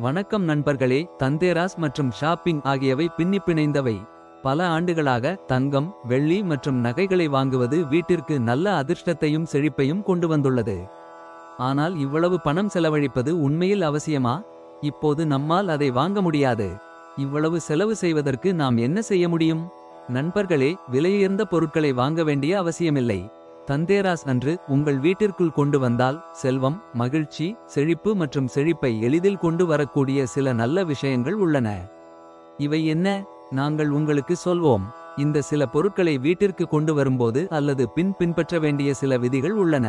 வணக்கம் நண்பர்களே தந்தேராஸ் மற்றும் ஷாப்பிங் ஆகியவை பின்னி பிணைந்தவை பல ஆண்டுகளாக தங்கம் வெள்ளி மற்றும் நகைகளை வாங்குவது வீட்டிற்கு நல்ல அதிர்ஷ்டத்தையும் செழிப்பையும் கொண்டு வந்துள்ளது. ஆனால் இவ்வளவு பணம் செலவழிப்பது உண்மையில் அவசியமா? இப்போது நம்மால் அதை வாங்க முடியாது. இவ்வளவு செலவு செய்வதற்கு நாம் என்ன செய்ய முடியும்? நண்பர்களே விலையுயர்ந்த பொருட்களை வாங்க வேண்டிய அவசியமில்லை. தந்தேராஸ் அன்று உங்கள் வீட்டிற்குள் கொண்டு வந்தால் செல்வம் மகிழ்ச்சி செழிப்பு மற்றும் செழிப்பை எளிதில் கொண்டு வரக்கூடிய சில நல்ல விஷயங்கள் உள்ளன. இவை என்ன? நாங்கள் உங்களுக்கு சொல்வோம். இந்த சில பொருட்களை வீட்டிற்கு கொண்டு வரும்போது அல்லது பின் பின்பற்ற வேண்டிய சில விதிகள் உள்ளன.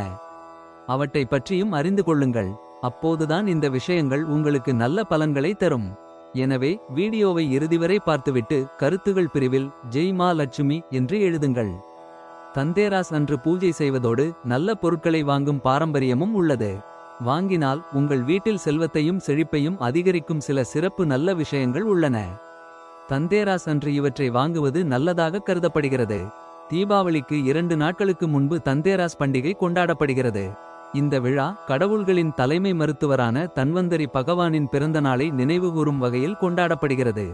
அவற்றை பற்றியும் அறிந்து கொள்ளுங்கள். அப்போதுதான் இந்த விஷயங்கள் உங்களுக்கு நல்ல பலன்களை தரும். எனவே வீடியோவை இறுதிவரை பார்த்துவிட்டு கருத்துகள் பிரிவில் ஜெய் மா லட்சுமி என்று எழுதுங்கள். தந்தேராஸ் அன்று பூஜை செய்வதோடு நல்ல பொருட்களை வாங்கும் பாரம்பரியமும் உள்ளது. வாங்கினால் உங்கள் வீட்டில் செல்வத்தையும் செழிப்பையும் அதிகரிக்கும் சில சிறப்பு நல்ல விஷயங்கள் உள்ளன. தந்தேராஸ் அன்று இவற்றை வாங்குவது நல்லதாக கருதப்படுகிறது. தீபாவளிக்கு இரண்டு நாட்களுக்கு முன்பு தந்தேராஸ் பண்டிகை கொண்டாடப்படுகிறது. இந்த விழா கடவுள்களின் தலைமை மருத்துவரான தன்வந்தரி பகவானின் பிறந்த நாளை நினைவுகூரும் வகையில் கொண்டாடப்படுகிறது.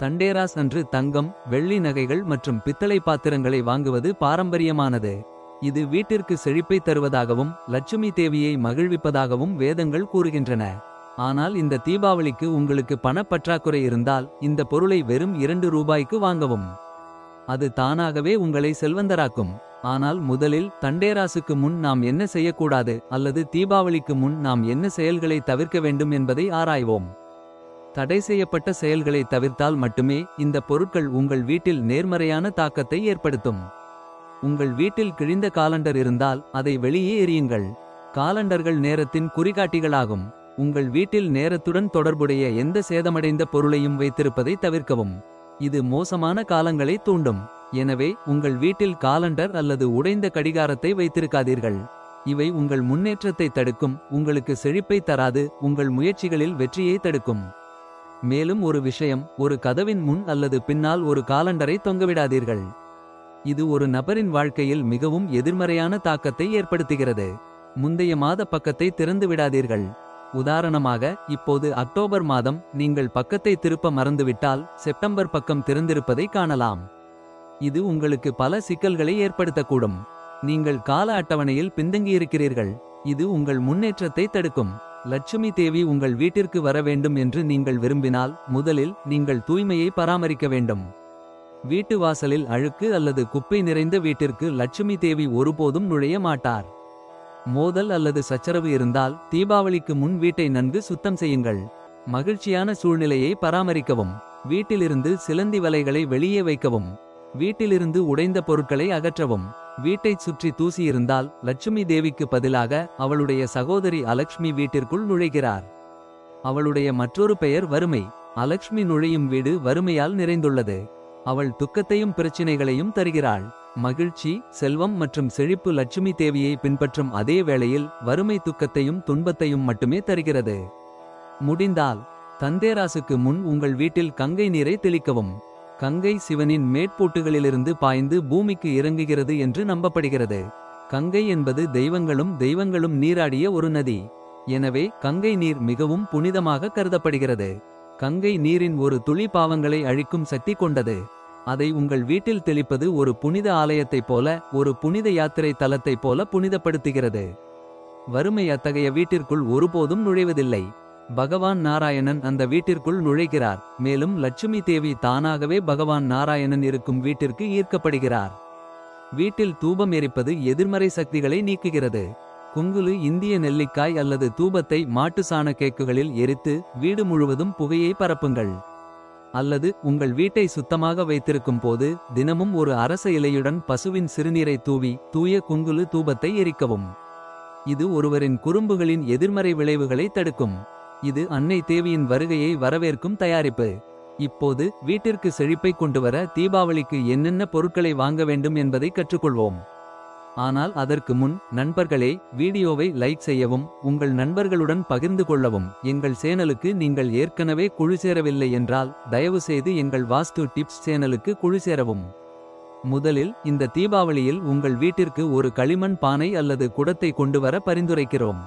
தண்டேராஸ் அன்று தங்கம் வெள்ளி நகைகள் மற்றும் பித்தளை பாத்திரங்களை வாங்குவது பாரம்பரியமானது. இது வீட்டிற்கு செழிப்பை தருவதாகவும் லட்சுமி தேவியை மகிழ்விப்பதாகவும் வேதங்கள் கூறுகின்றன. ஆனால் இந்த தீபாவளிக்கு உங்களுக்கு பணப்பற்றாக்குறை இருந்தால் இந்த பொருளை வெறும் இரண்டு ரூபாய்க்கு வாங்கவும். அது தானாகவே உங்களை செல்வந்தராக்கும். ஆனால் முதலில் தண்டேராசுக்கு முன் நாம் என்ன செய்யக்கூடாது அல்லது தீபாவளிக்கு முன் நாம் என்ன செயல்களை தவிர்க்க வேண்டும் என்பதை ஆராய்வோம். தடை செய்யப்பட்ட செயல்களை தவிர்த்தால் மட்டுமே இந்த பொருட்கள் உங்கள் வீட்டில் நேர்மறையான தாக்கத்தை ஏற்படுத்தும். உங்கள் வீட்டில் கிழிந்த காலண்டர் இருந்தால் அதை வெளியே எறியுங்கள். காலண்டர்கள் நேரத்தின் குறிகாட்டிகளாகும். உங்கள் வீட்டில் நேரத்துடன் தொடர்புடைய எந்த சேதமடைந்த பொருளையும் வைத்திருப்பதை தவிர்க்கவும். இது மோசமான காலங்களை தூண்டும். எனவே உங்கள் வீட்டில் காலண்டர் அல்லது உடைந்த கடிகாரத்தை வைத்திருக்காதீர்கள். இவை உங்கள் முன்னேற்றத்தை தடுக்கும். உங்களுக்கு செழிப்பை தராது. உங்கள் முயற்சிகளில் வெற்றியை தடுக்கும். மேலும் ஒரு விஷயம் ஒரு கதவின் முன் அல்லது பின்னால் ஒரு காலண்டரை தொங்கவிடாதீர்கள். இது ஒரு நபரின் வாழ்க்கையில் மிகவும் எதிர்மறையான தாக்கத்தை ஏற்படுத்துகிறது. முந்தைய மாத பக்கத்தை திறந்து விடாதீர்கள். உதாரணமாக இப்போது அக்டோபர் மாதம் நீங்கள் பக்கத்தை திருப்ப மறந்துவிட்டால் செப்டம்பர் பக்கம் திறந்திருப்பதை காணலாம். இது உங்களுக்கு பல சிக்கல்களை ஏற்படுத்தக்கூடும். நீங்கள் கால அட்டவணையில் பின்தங்கியிருக்கிறீர்கள். இது உங்கள் முன்னேற்றத்தை தடுக்கும். லட்சுமி தேவி உங்கள் வீட்டிற்கு வர வேண்டும் என்று நீங்கள் விரும்பினால் முதலில் நீங்கள் தூய்மையை பராமரிக்க வேண்டும். வீட்டு வாசலில் அழுக்கு அல்லது குப்பை நிறைந்த வீட்டிற்கு லட்சுமி தேவி ஒருபோதும் நுழைய மாட்டார். மோதல் அல்லது சச்சரவு இருந்தால் தீபாவளிக்கு முன் வீட்டை நன்கு சுத்தம் செய்யுங்கள். மகிழ்ச்சியான சூழ்நிலையை பராமரிக்கவும். வீட்டிலிருந்து சிலந்தி வலைகளை வெளியே வைக்கவும். வீட்டிலிருந்து உடைந்த பொருட்களை அகற்றவும். வீட்டைச் சுற்றி தூசி இருந்தால் லட்சுமி தேவிக்கு பதிலாக அவளுடைய சகோதரி அலக்ஷ்மி வீட்டிற்குள் நுழைகிறார். அவளுடைய மற்றொரு பெயர் வறுமை. அலக்ஷ்மி நுழையும் வீடு வறுமையால் நிறைந்துள்ளது. அவள் துக்கத்தையும் பிரச்சினைகளையும் தருகிறாள். மகிழ்ச்சி செல்வம் மற்றும் செழிப்பு லட்சுமி தேவியை பின்பற்றும் அதே வேளையில் வறுமை துக்கத்தையும் துன்பத்தையும் மட்டுமே தருகிறது. முடிந்தால் தந்தேராசுக்கு முன் உங்கள் வீட்டில் கங்கை நீரை தெளிக்கவும். கங்கை சிவனின் மேற்பூட்டுகளிலிருந்து பாய்ந்து பூமிக்கு இறங்குகிறது என்று நம்பப்படுகிறது. கங்கை என்பது தெய்வங்களும் தெய்வங்களும் நீராடிய ஒரு நதி. எனவே கங்கை நீர் மிகவும் புனிதமாக கருதப்படுகிறது. கங்கை நீரின் ஒரு துளி பாவங்களை அழிக்கும் சக்தி கொண்டது. அதை உங்கள் வீட்டில் தெளிப்பது ஒரு புனித ஆலயத்தைப் போல ஒரு புனித யாத்திரை தலத்தைப் போல புனிதப்படுத்துகிறது. வறுமை அத்தகைய வீட்டிற்குள் ஒருபோதும் நுழைவதில்லை. பகவான் நாராயணன் அந்த வீட்டிற்குள் நுழைகிறார். மேலும் லட்சுமி தேவி தானாகவே பகவான் நாராயணன் இருக்கும் வீட்டிற்கு ஈர்க்கப்படுகிறார். வீட்டில் தூபம் எரிப்பது எதிர்மறை சக்திகளை நீக்குகிறது. குங்குலு இந்திய நெல்லிக்காய் அல்லது தூபத்தை மாட்டு சாண கேக்குகளில் எரித்து வீடு முழுவதும் புகையை பரப்புங்கள். அல்லது உங்கள் வீட்டை சுத்தமாக வைத்திருக்கும் போது தினமும் ஒரு அரச இலையுடன் பசுவின் சிறுநீரை தூவி தூய குங்குலு தூபத்தை எரிக்கவும். இது ஒருவரின் குறும்புகளின் எதிர்மறை விளைவுகளை தடுக்கும். இது அன்னை தேவியின் வருகையை வரவேற்கும் தயாரிப்பு. இப்போது வீட்டிற்கு செழிப்பை கொண்டுவர தீபாவளிக்கு என்னென்ன பொருட்களை வாங்க வேண்டும் என்பதை கற்றுக்கொள்வோம். ஆனால் அதற்கு முன் நண்பர்களே வீடியோவை லைக் செய்யவும் உங்கள் நண்பர்களுடன் பகிர்ந்து கொள்ளவும். எங்கள் சேனலுக்கு நீங்கள் ஏற்கனவே குழு சேரவில்லை என்றால் தயவுசெய்து எங்கள் வாஸ்து டிப்ஸ் சேனலுக்கு குழு சேரவும். முதலில் இந்த தீபாவளியில் உங்கள் வீட்டிற்கு ஒரு களிமண் பானை அல்லது குடத்தை கொண்டு வர பரிந்துரைக்கிறோம்.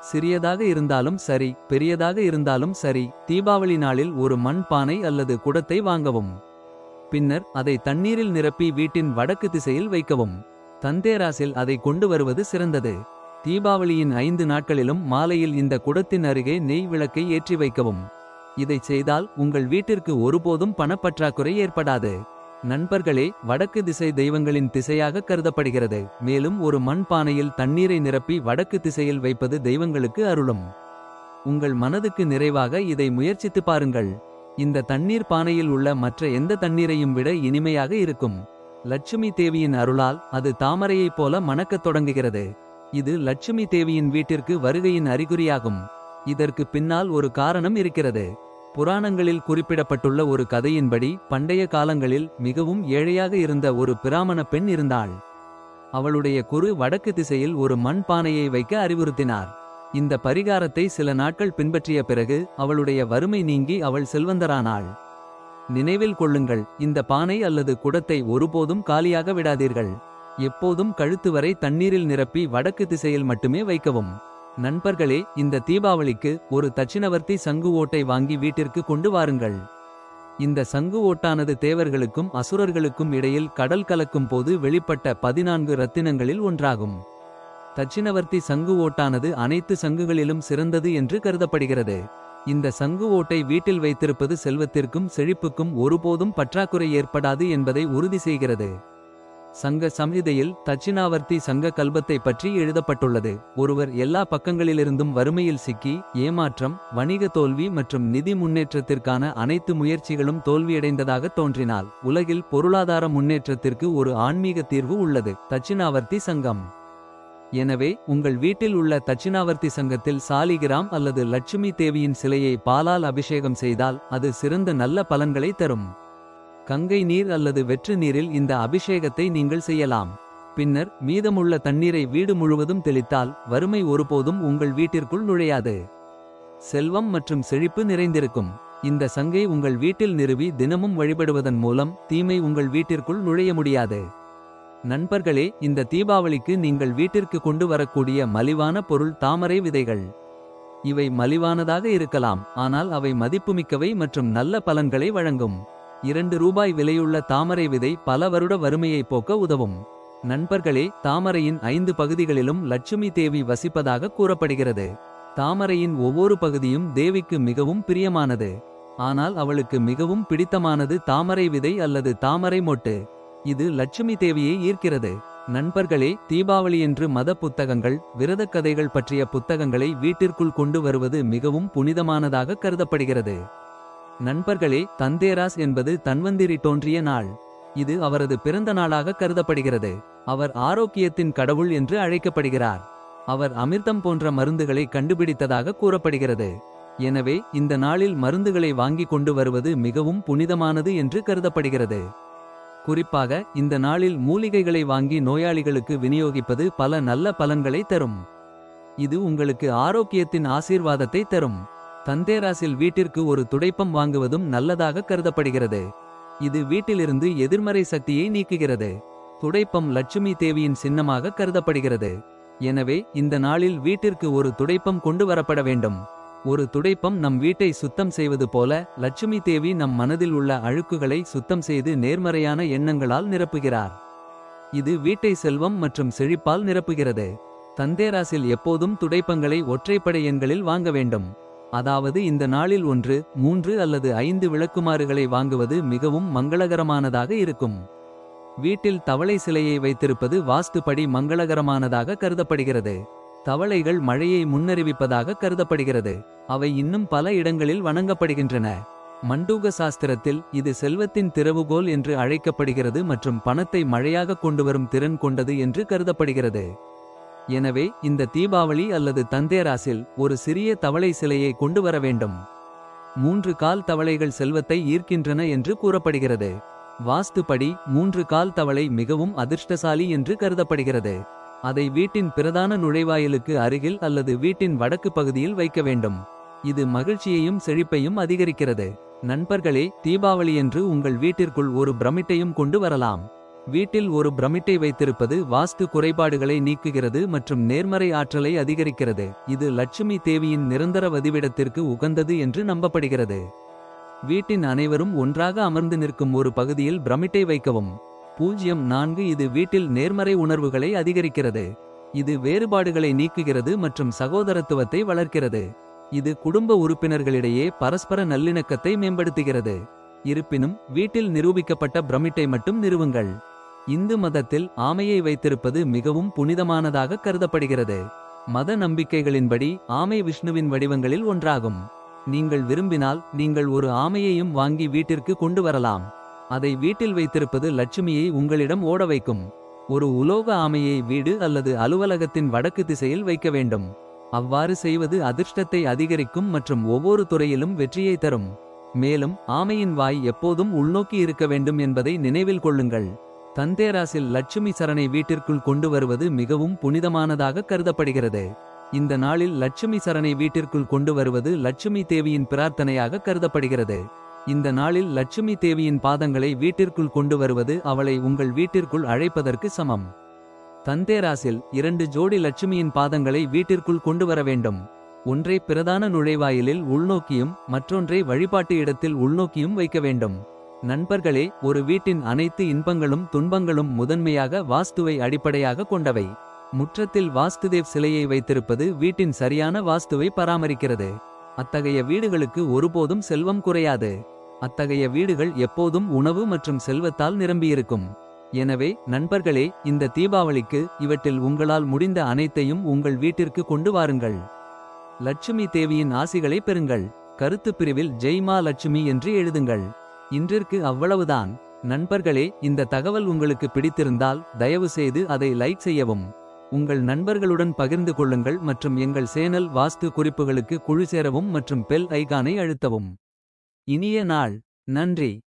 சிறியதாக இருந்தாலும் சரி பெரியதாக இருந்தாலும் சரி தீபாவளி நாளில் ஒரு மண் பானை அல்லது குடத்தை வாங்கவும். பின்னர் அதை தண்ணீரில் நிரப்பி வீட்டின் வடக்கு திசையில் வைக்கவும். தந்தேராசில் அதை கொண்டு வருவது சிறந்தது. தீபாவளியின் ஐந்து நாட்களிலும் மாலையில் இந்த குடத்தின் அருகே நெய் விளக்கை ஏற்றி வைக்கவும். இதைச் செய்தால் உங்கள் வீட்டிற்கு ஒருபோதும் பணப்பற்றாக்குறை ஏற்படாது. நண்பர்களே வடக்கு திசை தெய்வங்களின் திசையாக கருதப்படுகிறது. மேலும் ஒரு மண் பானையில் தண்ணீரை நிரப்பி வடக்கு திசையில் வைப்பது தெய்வங்களுக்கு அருளும். உங்கள் மனதுக்கு நிறைவாக இதை முயற்சித்து பாருங்கள். இந்த தண்ணீர் பானையில் உள்ள மற்ற எந்த தண்ணீரையும் விட இனிமையாக இருக்கும். லட்சுமி தேவியின் அருளால் அது தாமரையைப் போல மணக்கத் தொடங்குகிறது. இது லட்சுமி தேவியின் வீட்டிற்கு வருகையின் அறிகுறியாகும். இதற்கு பின்னால் ஒரு காரணம் இருக்கிறது. புராணங்களில் குறிப்பிடப்பட்டுள்ள ஒரு கதையின்படி பண்டைய காலங்களில் மிகவும் ஏழையாக இருந்த ஒரு பிராமண பெண் இருந்தாள். அவளுடைய குரு வடக்கு திசையில் ஒரு மண் பானையை வைக்க அறிவுறுத்தினார். இந்த பரிகாரத்தை சில நாட்கள் பின்பற்றிய பிறகு அவளுடைய வறுமை நீங்கி அவள் செல்வந்தரானாள். நினைவில் கொள்ளுங்கள் இந்த பானை அல்லது குடத்தை ஒருபோதும் காலியாக விடாதீர்கள். எப்போதும் கழுத்து வரை தண்ணீரில் நிரப்பி வடக்கு திசையில் மட்டுமே வைக்கவும். நண்பர்களே இந்த தீபாவளிக்கு ஒரு தட்சிணவர்த்தி சங்கு ஓட்டை வாங்கி வீட்டிற்கு கொண்டு வாருங்கள். இந்த சங்கு ஓட்டானது தேவர்களுக்கும் அசுரர்களுக்கும் இடையில் கடல் கலக்கும் போது வெளிப்பட்ட பதினான்கு ரத்தினங்களில் ஒன்றாகும். தட்சிணவர்த்தி சங்கு ஓட்டானது அனைத்து சங்குகளிலும் சிறந்தது என்று கருதப்படுகிறது. இந்த சங்கு ஓட்டை வீட்டில் வைத்திருப்பது செல்வத்திற்கும் செழிப்புக்கும் ஒருபோதும் பற்றாக்குறை ஏற்படாது என்பதை உறுதி செய்கிறது. சங்க சம்ஹிதையில் தட்சிணாவர்த்தி சங்க கல்பத்தை பற்றி எழுதப்பட்டுள்ளது. ஒருவர் எல்லா பக்கங்களிலிருந்தும் வறுமையில் சிக்கி ஏமாற்றம் வணிக தோல்வி மற்றும் நிதி முன்னேற்றத்திற்கான அனைத்து முயற்சிகளும் தோல்வியடைந்ததாக தோன்றினால் உலகில் பொருளாதார முன்னேற்றத்திற்கு ஒரு ஆன்மீக தீர்வு உள்ளது. தட்சிணாவர்த்தி சங்கம். எனவே உங்கள் வீட்டில் உள்ள தட்சிணாவர்த்தி சங்கத்தில் சாலிகிராம் அல்லது லட்சுமி தேவியின் சிலையை பாலால் அபிஷேகம் செய்தால் அது சிறந்த நல்ல பலன்களை தரும். கங்கை நீர் அல்லது வெற்று நீரில் இந்த அபிஷேகத்தை நீங்கள் செய்யலாம். பின்னர் மீதமுள்ள தண்ணீரை வீடு முழுவதும் தெளித்தால் வறுமை ஒருபோதும் உங்கள் வீட்டிற்குள் நுழையாது. செல்வம் மற்றும் செழிப்பு நிறைந்திருக்கும். இந்த சங்கை உங்கள் வீட்டில் நிறுவி தினமும் வழிபடுவதன் மூலம் தீமை உங்கள் வீட்டிற்குள் நுழைய முடியாது. நண்பர்களே இந்த தீபாவளிக்கு நீங்கள் வீட்டிற்கு கொண்டு வரக்கூடிய மலிவான பொருள் தாமரை விதைகள். இவை மலிவானதாக இருக்கலாம் ஆனால் அவை மதிப்புமிக்கவை மற்றும் நல்ல பலன்களை வழங்கும். இரண்டு ரூபாய் விலையுள்ள தாமரை விதை பல வருட வறுமையை போக்க உதவும். நண்பர்களே தாமரையின் ஐந்து பகுதிகளிலும் லட்சுமி தேவி வசிப்பதாக கூறப்படுகிறது. தாமரையின் ஒவ்வொரு பகுதியும் தேவிக்கு மிகவும் பிரியமானது. ஆனால் அவளுக்கு மிகவும் பிடித்தமானது தாமரை விதை அல்லது தாமரை மொட்டு. இது லட்சுமி தேவியை ஈர்க்கிறது. நண்பர்களே தீபாவளியன்று மத புத்தகங்கள் விரதக் கதைகள் பற்றிய புத்தகங்களை வீட்டிற்குள் கொண்டு வருவது மிகவும் புனிதமானதாக கருதப்படுகிறது. நண்பர்களே தந்தேராஸ் என்பது தன்வந்திரி தோன்றிய நாள். இது அவரது பிறந்த நாளாக கருதப்படுகிறது. அவர் ஆரோக்கியத்தின் கடவுள் என்று அழைக்கப்படுகிறார். அவர் அமிர்தம் போன்ற மருந்துகளை கண்டுபிடித்ததாக கூறப்படுகிறது. எனவே இந்த நாளில் மருந்துகளை வாங்கி கொண்டு வருவது மிகவும் புனிதமானது என்று கருதப்படுகிறது. குறிப்பாக இந்த நாளில் மூலிகைகளை வாங்கி நோயாளிகளுக்கு விநியோகிப்பது பல நல்ல பலன்களை தரும். இது உங்களுக்கு ஆரோக்கியத்தின் ஆசீர்வாதத்தை தரும். தந்தேராசில் வீட்டிற்கு ஒரு துடைப்பம் வாங்குவதும் நல்லதாக கருதப்படுகிறது. இது வீட்டிலிருந்து எதிர்மறை சக்தியை நீக்குகிறது. துடைப்பம் லட்சுமி தேவியின் சின்னமாக கருதப்படுகிறது. எனவே இந்த நாளில் வீட்டிற்கு ஒரு துடைப்பம் கொண்டு வரப்பட வேண்டும். ஒரு துடைப்பம் நம் வீட்டை சுத்தம் செய்வது போல லட்சுமி தேவி நம் மனதில் உள்ள அழுக்குகளை சுத்தம் செய்து நேர்மறையான எண்ணங்களால் நிரப்புகிறார். இது வீட்டை செல்வம் மற்றும் செழிப்பால் நிரப்புகிறது. தந்தேராசில் எப்போதும் துடைப்பங்களை ஒற்றைப்படை எண்களில் வாங்க வேண்டும். அதாவது இந்த நாளில் ஒன்று மூன்று அல்லது ஐந்து விளக்குமாறுகளை வாங்குவது மிகவும் மங்களகரமானதாக இருக்கும். வீட்டில் தவளை சிலையை வைத்திருப்பது வாஸ்துபடி மங்களகரமானதாக கருதப்படுகிறது. தவளைகள் மழையை முன்னறிவிப்பதாக கருதப்படுகிறது. அவை இன்னும் பல இடங்களில் வணங்கப்படுகின்றன. மண்டூக சாஸ்திரத்தில் இது செல்வத்தின் திறவுகோல் என்று அழைக்கப்படுகிறது மற்றும் பணத்தை மழையாக கொண்டுவரும் திறன் கொண்டது என்று கருதப்படுகிறது. எனவே இந்த தீபாவளி அல்லது தந்தேராசில் ஒரு சிறிய தவளை சிலையை கொண்டு வர வேண்டும். மூன்று கால் தவளைகள் செல்வத்தை ஈர்க்கின்றன என்று கூறப்படுகிறது. வாஸ்துப்படி மூன்று கால் தவளை மிகவும் அதிர்ஷ்டசாலி என்று கருதப்படுகிறது. அதை வீட்டின் பிரதான நுழைவாயிலுக்கு அருகில் அல்லது வீட்டின் வடக்கு பகுதியில் வைக்க வேண்டும். இது மகிழ்ச்சியையும் செழிப்பையும் அதிகரிக்கிறது. நண்பர்களே தீபாவளியன்று உங்கள் வீட்டிற்குள் ஒரு பிரமிட்டையும் கொண்டு வரலாம். வீட்டில் ஒரு பிரமிட்டை வைத்திருப்பது வாஸ்து குறைபாடுகளை நீக்குகிறது மற்றும் நேர்மறை ஆற்றலை அதிகரிக்கிறது. இது லட்சுமி தேவியின் நிரந்தர வதிவிடத்திற்கு உகந்தது என்று நம்பப்படுகிறது. வீட்டின் அனைவரும் ஒன்றாக அமர்ந்து நிற்கும் ஒரு பகுதியில் பிரமிட்டை வைக்கவும். பூஜ்யம் நான்கு இது வீட்டில் நேர்மறை உணர்வுகளை அதிகரிக்கிறது. இது வேறுபாடுகளை நீக்குகிறது மற்றும் சகோதரத்துவத்தை வளர்க்கிறது. இது குடும்ப உறுப்பினர்களிடையே பரஸ்பர நல்லிணக்கத்தை மேம்படுத்துகிறது. இருப்பினும் வீட்டில் நிரூபிக்கப்பட்ட பிரமிட்டை மட்டும் நிறுவுங்கள். இந்து மதத்தில் ஆமையை வைத்திருப்பது மிகவும் புனிதமானதாக கருதப்படுகிறது. மத நம்பிக்கைகளின்படி ஆமை விஷ்ணுவின் வடிவங்களில் ஒன்றாகும். நீங்கள் விரும்பினால் நீங்கள் ஒரு ஆமையையும் வாங்கி வீட்டிற்கு கொண்டு வரலாம். அதை வீட்டில் வைத்திருப்பது லட்சுமியை உங்களிடம் ஓட வைக்கும். ஒரு உலோக ஆமையை வீடு அல்லது அலுவலகத்தின் வடக்கு திசையில் வைக்க வேண்டும். அவ்வாறு செய்வது அதிர்ஷ்டத்தை அதிகரிக்கும் மற்றும் ஒவ்வொரு துறையிலும் வெற்றியை தரும். மேலும் ஆமையின் வாய் எப்போதும் உள்நோக்கி இருக்க வேண்டும் என்பதை நினைவில் கொள்ளுங்கள். தந்தேராசில் லட்சுமி சரணை வீட்டிற்குள் கொண்டு வருவது மிகவும் புனிதமானதாக கருதப்படுகிறது. இந்த நாளில் லட்சுமி சரணை வீட்டிற்குள் கொண்டு வருவது லட்சுமி தேவியின் பிரார்த்தனையாக கருதப்படுகிறது. இந்த நாளில் லட்சுமி தேவியின் பாதங்களை வீட்டிற்குள் கொண்டு வருவது அவளை உங்கள் வீட்டிற்குள் அழைப்பதற்கு சமம். தந்தேராசில் இரண்டு ஜோடி லட்சுமியின் பாதங்களை வீட்டிற்குள் கொண்டு வர வேண்டும். ஒன்றை பிரதான நுழைவாயிலில் உள்நோக்கியும் மற்றொன்றை வழிபாட்டு இடத்தில் உள்நோக்கியும் வைக்க வேண்டும். நண்பர்களே ஒரு வீட்டின் அனைத்து இன்பங்களும் துன்பங்களும் முதன்மையாக வாஸ்துவை அடிப்படையாக கொண்டவை. முற்றத்தில் வாஸ்துதேவ் சிலையை வைத்திருப்பது வீட்டின் சரியான வாஸ்துவை பராமரிக்கிறது. அத்தகைய வீடுகளுக்கு ஒருபோதும் செல்வம் குறையாது. அத்தகைய வீடுகள் எப்போதும் உணவு மற்றும் செல்வத்தால் நிரம்பியிருக்கும். எனவே நண்பர்களே இந்த தீபாவளிக்கு இவற்றில் உங்களால் முடிந்த அனைத்தையும் உங்கள் வீட்டிற்கு கொண்டு வாருங்கள். லட்சுமி தேவியின் ஆசிகளை பெறுங்கள். கருத்து பிரிவில் ஜெய்மா லட்சுமி என்று எழுதுங்கள். இன்றிற்கு அவ்வளவுதான். நண்பர்களே இந்த தகவல் உங்களுக்கு பிடித்திருந்தால் தயவு செய்து அதை லைக் செய்யவும். உங்கள் நண்பர்களுடன் பகிர்ந்து கொள்ளுங்கள் மற்றும் எங்கள் சேனல் வாஸ்து குறிப்புகளுக்கு குழு சேரவும் மற்றும் பெல் ஐகானை அழுத்தவும். இனிய நாள். நன்றி.